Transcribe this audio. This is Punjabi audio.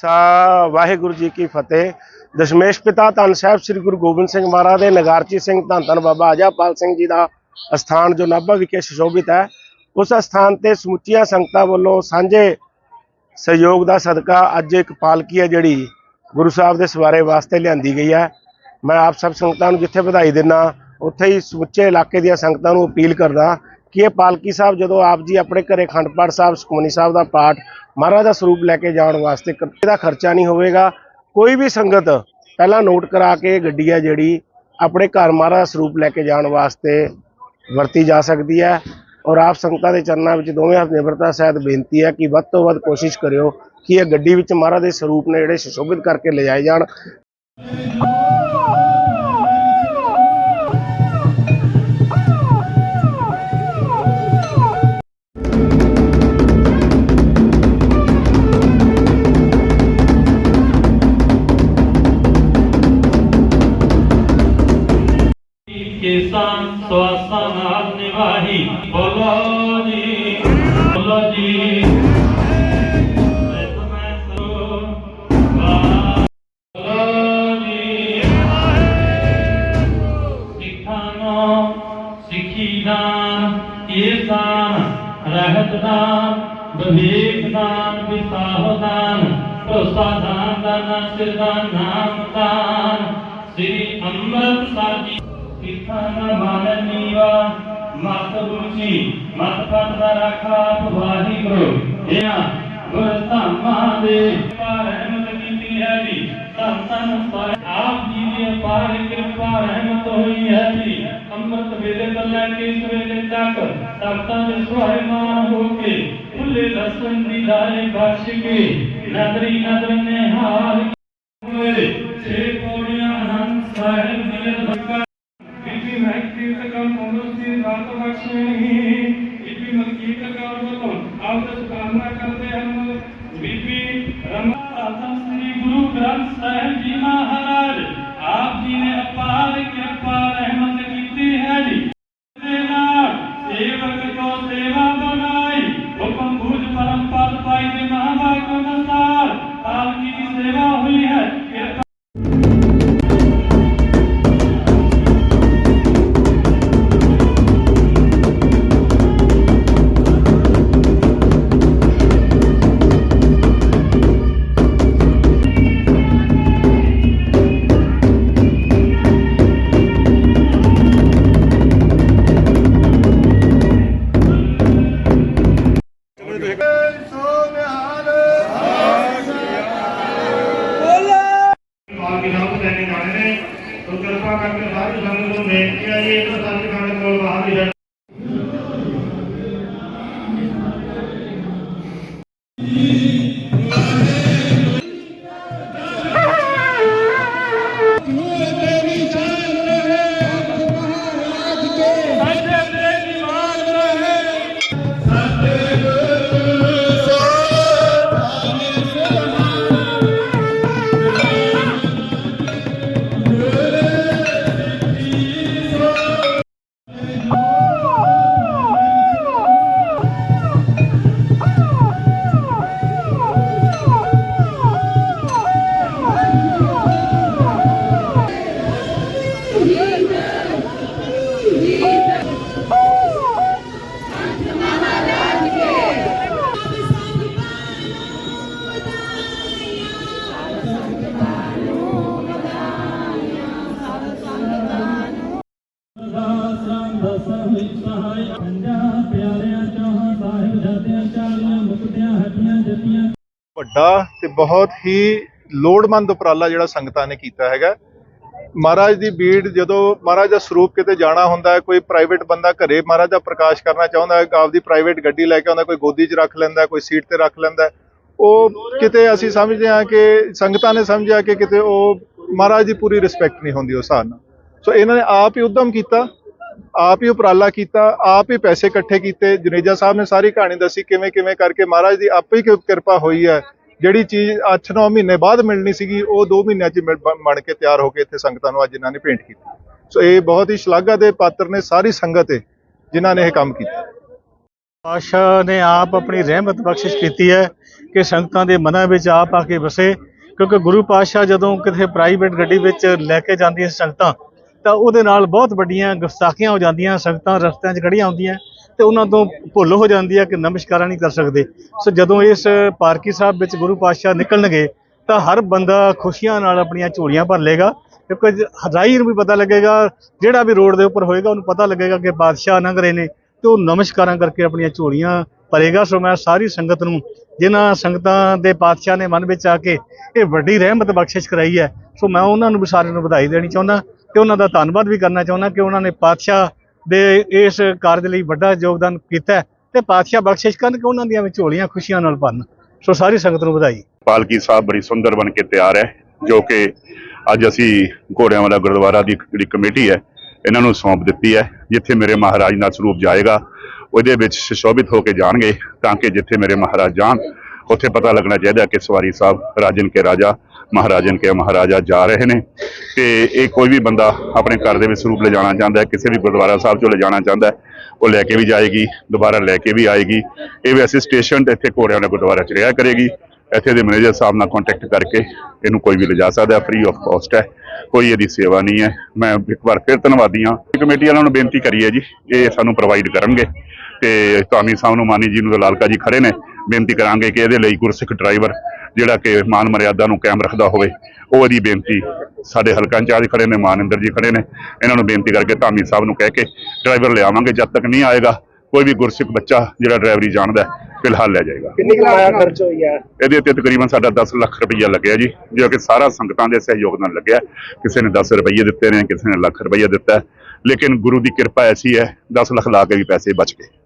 ਸਾ ਵਾਹਿਗੁਰੂ ਜੀ ਕੀ ਫਤਿਹ। ਦਸ਼ਮੇਸ਼ ਪਿਤਾ ਧੰਨ ਸਾਹਿਬ ਸ੍ਰੀ ਗੁਰੂ ਗੋਬਿੰਦ ਸਿੰਘ ਮਹਾਰਾਜ ਦੇ, ਨਗਾਰਚੀ ਸਿੰਘ ਧੰਨ ਧੰਨ ਬਾਬਾ ਆਜ਼ਾਪਾਲ ਸਿੰਘ ਜੀ ਦਾ ਅਸਥਾਨ ਜੋ ਨਾਭਾ ਵਿਖੇ ਸੁਸ਼ੋਭਿਤ ਹੈ, ਉਸ ਅਸਥਾਨ ਤੇ ਸਮੁੱਚੀਆਂ ਸੰਗਤਾਂ ਵੱਲੋਂ ਸਾਂਝੇ ਸਹਿਯੋਗ ਦਾ ਸਦਕਾ ਅੱਜ ਇੱਕ ਪਾਲਕੀ ਹੈ ਜਿਹੜੀ ਗੁਰੂ ਸਾਹਿਬ ਦੇ ਸਵਾਰੇ ਵਾਸਤੇ ਲਿਆਂਦੀ ਗਈ ਹੈ। ਮੈਂ ਆਪ ਸਭ ਸੰਗਤਾਂ ਨੂੰ ਜਿੱਥੇ ਵਧਾਈ ਦਿੰਦਾ ਉੱਥੇ ਹੀ ਸਮੁੱਚੇ ਇਲਾਕੇ ਦੀਆਂ ਸੰਗਤਾਂ ਨੂੰ ਅਪੀਲ ਕਰਦਾ ਕਿ ਇਹ ਪਾਲਕੀ ਸਾਹਿਬ ਜਦੋਂ ਆਪ ਜੀ ਆਪਣੇ ਘਰੇ ਖੰਡ ਪਾਠ ਸਾਹਿਬ, ਸੁਖਮਨੀ ਸਾਹਿਬ ਦਾ ਪਾਠ ਮਹਾਰਾਜ ਦਾ ਸਰੂਪ ਲੈ ਕੇ ਜਾਣ ਵਾਸਤੇ ਇਹਦਾ ਖਰਚਾ ਨਹੀਂ ਹੋਵੇਗਾ। ਕੋਈ ਵੀ ਸੰਗਤ ਪਹਿਲਾਂ ਨੋਟ ਕਰਾ ਕੇ ਗੱਡੀ ਹੈ ਜਿਹੜੀ, ਆਪਣੇ ਘਰ ਮਹਾਰਾਜ ਦਾ ਸਰੂਪ ਲੈ ਕੇ ਜਾਣ ਵਾਸਤੇ ਵਰਤੀ ਜਾ ਸਕਦੀ ਹੈ। ਔਰ ਆਪ ਸੰਗਤਾਂ ਦੇ ਚਰਨਾਂ ਵਿੱਚ ਦੋਵੇਂ ਹੱਥ ਨਿਮਰਤਾ ਸਹਿਤ ਬੇਨਤੀ ਹੈ ਕਿ ਵੱਧ ਤੋਂ ਵੱਧ ਕੋਸ਼ਿਸ਼ ਕਰਿਓ ਕਿ ਇਹ ਗੱਡੀ ਵਿੱਚ ਮਹਾਰਾਜ ਦੇ ਸਰੂਪ ਨੇ ਜਿਹੜੇ ਸੁਸ਼ੋਭਿਤ ਕਰਕੇ ਲਿਜਾਏ ਜਾਣ। ਕਿਸਾਨ ਸਵਾਸਾਂ ਨਾਲ ਨਿਵਾਹੀ। ਬੋਲੋ ਜੀ ਬੋਲੋ ਜੀ। ਸਿੱਖੀ ਦਾਨ ਈਸਾਨ ਰਹਿਤ ਦਾਨ ਵਿਵੇਕ ਦਾਨ, ਵਿਸਾਹ ਦਾਨ, ਭਰੋਸਾ ਦਾਨ ਦਾਨਾ ਸਿਰਦਾਨ ਨਾਮ ਦਾਨ। ਸ੍ਰੀ ਅੰਮ੍ਰਿਤ ਸਾਹਿਬ ਸਿੱਖਾਂ ਮਾਨ ਨੀਵਾ ਮਤ ਰੁਚੀ ਮਤ ਪਤ ਦਾ ਰਾਖਾ ਵਾਹਿਗੁਰੂ ਇਹ ਗੁਰ ਧਾਮਾਂ ਦੇ ਪਾਰ ਰਹਿਮਤ ਕੀਤੀ ਹੈ ਜੀ ਧੰਨ ਧੰਨ ਸਾਰੇ ਆਪ ਜੀ ਦੀ ਅਪਾਰ ਕਿਰਪਾ ਰਹਿਮਤ ਹੋਈ ਹੈ ਜੀ ਅੰਮ੍ਰਿਤ ਵੇਲੇ ਤੋਂ ਲੈ ਕੇ ਇਸ ਵੇਲੇ ਵੱਲੋਂ ਆਪ ਕਰਦੇ ਹਨ ਤੋ ਕਿਰਪਾ ਕਰਕੇ ਸਾਰੀ ਸੰਗਤ ਨੂੰ ਬੇਨਤੀ ਹੈ ਜੀ ਇਹ ਸੱਚਖੰਡ ਕੋਲ ਬਾਹਰ ਹੀ ਹੈ ਵੱਡਾ ਤੇ ਬਹੁਤ ਹੀ ਲੋੜਮੰਦ ਉਪਰਾਲਾ ਜਿਹੜਾ ਸੰਗਤਾਂ ਨੇ ਕੀਤਾ ਹੈਗਾ। ਮਹਾਰਾਜ ਦੀ ਬੀੜ ਜਦੋਂ ਮਹਾਰਾਜ ਦਾ ਸਰੂਪ ਕਿਤੇ ਜਾਣਾ ਹੁੰਦਾ ਹੈ, ਕੋਈ ਪ੍ਰਾਈਵੇਟ ਬੰਦਾ ਘਰੇ ਮਹਾਰਾਜ ਦਾ ਪ੍ਰਕਾਸ਼ ਕਰਨਾ ਚਾਹੁੰਦਾ ਹੈ, ਆਪਦੀ ਪ੍ਰਾਈਵੇਟ ਗੱਡੀ ਲੈ ਕੇ ਆਉਂਦਾ, ਕੋਈ ਗੋਦੀ 'ਚ ਰੱਖ ਲੈਂਦਾ, ਕੋਈ ਸੀਟ ਤੇ ਰੱਖ ਲੈਂਦਾ ਉਹ ਕਿਤੇ ਅਸੀਂ ਸਮਝਦੇ ਹਾਂ ਕਿ ਸੰਗਤਾਂ ਨੇ ਸਮਝਿਆ ਕਿ ਕਿਤੇ ਉਹ ਮਹਾਰਾਜ ਦੀ ਪੂਰੀ ਰਿਸਪੈਕਟ ਨਹੀਂ ਹੁੰਦੀ ਉਸ ਹਿਸਾਬ ਨਾਲ। ਸੋ ਇਹਨਾਂ ਨੇ ਆਪ ਹੀ ਉਦਮ ਕੀਤਾ, ਆਪ ਹੀ ਉਪਰਾਲਾ ਕੀਤਾ, ਆਪ ਹੀ ਪੈਸੇ ਇਕੱਠੇ ਕੀਤੇ। ਜਨੇਜਾ ਸਾਹਿਬ ਨੇ ਸਾਰੀ ਕਹਾਣੀ ਦੱਸੀ, ਕਿਵੇਂ ਕਿਵੇਂ ਕਰਕੇ ਮਹਾਰਾਜ ਦੀ ਆਪੇ ਹੀ ਕਿਰਪਾ ਹੋਈ ਹੈ। ਜਿਹੜੀ ਚੀਜ਼ 8-9 ਮਹੀਨੇ ਬਾਅਦ ਮਿਲਣੀ ਸੀਗੀ, ਉਹ 2 ਮਹੀਨਿਆਂ 'ਚ ਮਿਲ- ਬਣ ਕੇ ਤਿਆਰ ਹੋ ਕੇ ਇੱਥੇ ਸੰਗਤਾਂ ਨੂੰ ਅੱਜ ਇਹਨਾਂ ਨੇ ਭੇਂਟ ਕੀਤੀ। ਸੋ ਇਹ ਬਹੁਤ ਹੀ ਸ਼ਲਾਘਾ ਦੇ ਪਾਤਰ ਨੇ ਸਾਰੀ ਸੰਗਤ ਹੈ ਜਿਨ੍ਹਾਂ ਨੇ ਇਹ ਕੰਮ ਕੀਤਾ। ਪਾਤਸ਼ਾਹ ਨੇ ਆਪ ਆਪਣੀ ਰਹਿਮਤ ਬਖਸ਼ਿਸ਼ ਕੀਤੀ ਹੈ ਕਿ ਸੰਗਤਾਂ ਦੇ ਮਨਾਂ ਵਿੱਚ ਆਪ ਆ ਕੇ ਵਸੇ, ਕਿਉਂਕਿ ਗੁਰੂ ਪਾਤਸ਼ਾਹ ਜਦੋਂ ਕਿਤੇ ਪ੍ਰਾਈਵੇਟ ਗੱਡੀ ਵਿੱਚ ਲੈ ਕੇ ਜਾਂਦੀਆਂ ਸੰਗਤਾਂ ਤਾਂ ਉਹਦੇ ਨਾਲ ਬਹੁਤ ਵੱਡੀਆਂ ਗੁਸਤਾਖੀਆਂ ਹੋ ਜਾਂਦੀਆਂ, ਸੰਗਤਾਂ ਰਸਤਿਆਂ 'ਚ ਖੜੀਆਂ ਹੁੰਦੀਆਂ ਤੇ ਉਹਨਾਂ ਤੋਂ ਭੁੱਲ ਹੋ ਜਾਂਦੀ ਹੈ ਕਿ ਨਮਸਕਾਰਾਂ ਨਹੀਂ ਕਰ ਸਕਦੇ। ਸੋ ਜਦੋਂ ਇਸ ਪਾਰਕੀ ਸਾਹਿਬ ਵਿੱਚ ਗੁਰੂ ਪਾਤਸ਼ਾਹ ਨਿਕਲਣਗੇ, ਤਾਂ ਹਰ ਬੰਦਾ ਖੁਸ਼ੀਆਂ ਨਾਲ ਆਪਣੀਆਂ ਝੋਲੀਆਂ ਭਰ ਲੇਗਾ ਕਿਉਂਕਿ ਹਜ਼ਾਈ ਨੂੰ ਵੀ ਪਤਾ ਲੱਗੇਗਾ, ਜਿਹੜਾ ਵੀ ਰੋਡ ਦੇ ਉੱਪਰ ਹੋਏਗਾ, ਉਹਨੂੰ ਪਤਾ ਲੱਗੇਗਾ ਕਿ ਬਾਦਸ਼ਾਹ ਲੰਘ ਰਹੇ ਨੇ ਤੇ ਉਹ ਨਮਸਕਾਰਾਂ ਕਰਕੇ ਆਪਣੀਆਂ ਝੋਲੀਆਂ ਭਰੇਗਾ। ਸੋ ਮੈਂ ਸਾਰੀ ਸੰਗਤ ਨੂੰ, ਜਿਨ੍ਹਾਂ ਸੰਗਤਾਂ ਦੇ ਪਾਤਸ਼ਾਹ ਨੇ ਮਨ ਵਿੱਚ ਆ ਕੇ ਇਹ ਵੱਡੀ ਰਹਿਮਤ ਬਖਸ਼ਿਸ਼ ਕਰਾਈ ਹੈ, ਸੋ ਮੈਂ ਉਹਨਾਂ ਨੂੰ ਵੀ ਸਾਰਿਆਂ ਨੂੰ ਵਧਾਈ ਦੇਣੀ ਚਾਹੁੰਦਾ। ਤੇ ਉਹਨਾਂ ਦਾ ਧੰਨਵਾਦ ਵੀ ਕਰਨਾ ਚਾਹੁੰਦਾ ਕਿ ਉਹਨਾਂ ਨੇ ਪਾਤਸ਼ਾਹ ਦੇ ਇਸ ਕਾਰਜ ਲਈ ਵੱਡਾ ਯੋਗਦਾਨ ਕੀਤਾ ਹੈ ਤੇ ਪਾਤਸ਼ਾਹ ਬਖਸ਼ਿਸ਼ ਕਰਨ ਕਿ ਉਹਨਾਂ ਦੀਆਂ ਵੀ ਝੋਲੀਆਂ ਖੁਸ਼ੀਆਂ ਨਾਲ ਭਰਨ। ਸੋ ਸਾਰੀ ਸੰਗਤ ਨੂੰ ਵਧਾਈ। ਪਾਲਕੀ ਸਾਹਿਬ ਬੜੀ ਸੁੰਦਰ ਬਣ ਕੇ ਤਿਆਰ ਹੈ, ਜੋ ਕਿ ਅੱਜ ਅਸੀਂ ਘੋੜਿਆਂ ਵਾਲਾ ਗੁਰਦੁਆਰਾ ਦੀ ਜਿਹੜੀ ਕਮੇਟੀ ਹੈ, ਇਹਨਾਂ ਨੂੰ ਸੌਂਪ ਦਿੱਤੀ ਹੈ, ਜਿੱਥੇ ਮੇਰੇ ਮਹਾਰਾਜ ਦਾ ਸਰੂਪ ਜਾਏਗਾ, ਉਹਦੇ ਵਿੱਚ ਸੁਸ਼ੋਭਿਤ ਹੋ ਕੇ ਜਾਣਗੇ, ਤਾਂ ਕਿ ਜਿੱਥੇ ਮੇਰੇ ਮਹਾਰਾਜ ਜਾਣ ਉੱਥੇ ਪਤਾ ਲੱਗਣਾ ਚਾਹੀਦਾ ਕਿ ਸਵਾਰੀ ਸਾਹਿਬ ਰਾਜਨ ਕੇ ਰਾਜਾ, ਮਹਾਰਾਜਨ ਕੇ ਮਹਾਰਾਜਾ ਜਾ ਰਹੇ ਨੇ। ਤੇ ਇਹ ਕੋਈ ਵੀ ਬੰਦਾ ਆਪਣੇ ਘਰ ਦੇ ਵਿੱਚ ਸਰੂਪ ਲਿਜਾਣਾ ਚਾਹੁੰਦਾ ਹੈ, ਕਿਸੇ ਵੀ ਗੁਰਦੁਆਰਾ ਸਾਹਿਬ ਚੋਂ ਲਿਜਾਣਾ ਚਾਹੁੰਦਾ ਹੈ, ਉਹ ਲੈ ਕੇ ਵੀ ਜਾਏਗੀ, ਦੁਬਾਰਾ ਲੈ ਕੇ ਵੀ ਆਏਗੀ। ਇਹ ਵੈਸੇ ਸਟੇਸ਼ਨ ਤੇ ਇੱਥੇ ਘੋੜਿਆਂ ਦਾ ਗੁਰਦੁਆਰਾ ਚ ਰਿਹਾ ਕਰੇਗੀ। ਇੱਥੇ ਦੇ ਮੈਨੇਜਰ ਸਾਹਿਬ ਨਾਲ ਕੰਟੈਕਟ ਕਰਕੇ ਇਹਨੂੰ ਕੋਈ ਵੀ ਲਿਜਾ ਸਕਦਾ ਫ੍ਰੀ ਆਫ ਕਾਸਟ ਹੈ। ਕੋਈ ਇਹਦੀ ਸੇਵਾ ਨਹੀਂ ਹੈ। ਮੈਂ ਇੱਕ ਵਾਰ ਫਿਰ ਧੰਨਵਾਦੀ ਹਾਂ। ਕਮੇਟੀ ਵਾਲਿਆਂ ਨੂੰ ਬੇਨਤੀ ਕਰੀ ਹੈ ਜੀ, ਇਹ ਸਾਨੂੰ ਪ੍ਰੋਵਾਈਡ ਕਰਨਗੇ। ਤੇ ਧਾਮੀ ਸਾਹਿਬ ਨੂੰ, ਮਾਨੀ ਜੀ ਨੂੰ ਲਾਲਕਾ ਜੀ ਖੜੇ ਨੇ। ਬੇਨਤੀ ਕਰਾਂਗੇ ਕਿ ਇਹਦੇ ਲਈ ਗੁਰਸਿੱਖ ਡਰਾਈਵਰ ਜਿਹੜਾ ਕਿ ਮਾਨ ਮਰਿਆਦਾ ਨੂੰ ਕਾਇਮ ਰੱਖਦਾ ਹੋਵੇ ਉਹ ਇਹਦੀ ਬੇਨਤੀ ਸਾਡੇ ਹਲਕਾ ਇੰਚਾਰਜ ਖੜੇ ਨੇ ਮਾਨਿੰਦਰ ਜੀ ਖੜੇ ਨੇ। ਇਹਨਾਂ ਨੂੰ ਬੇਨਤੀ ਕਰਕੇ ਧਾਮੀ ਸਾਹਿਬ ਨੂੰ ਕਹਿ ਕੇ ਡਰਾਈਵਰ ਲਿਆਵਾਂਗੇ ਜਦ ਤੱਕ ਨਹੀਂ ਆਏਗਾ ਕੋਈ ਵੀ ਗੁਰਸਿੱਖ ਬੱਚਾ ਜਿਹੜਾ ਡਰਾਈਵਰੀ ਜਾਣਦਾ ਫਿਲਹਾਲ ਲੈ ਜਾਏਗਾ। ਕਿੰਨੀ ਕਿਰਾਇਆ ਖਰਚ ਹੋਈ ਹੈ ਇਹਦੇ ਉੱਤੇ ਤਕਰੀਬਨ ਸਾਡਾ 10 ਲੱਖ ਰੁਪਈਆ ਲੱਗਿਆ ਜੀ ਜੋ ਕਿ ਸਾਰਾ ਸੰਗਤਾਂ ਦੇ ਸਹਿਯੋਗ ਨਾਲ ਲੱਗਿਆ। ਕਿਸੇ ਨੇ 10 ਰੁਪਈਏ ਦਿੱਤੇ ਨੇ ਕਿਸੇ ਨੇ ਲੱਖ ਰੁਪਈਆ ਦਿੱਤਾ। ਲੇਕਿਨ ਗੁਰੂ ਦੀ ਕਿਰਪਾ ਐਸੀ ਹੈ 10 ਲੱਖ ਲਾ ਕੇ ਵੀ ਪੈਸੇ ਬਚ ਗਏ।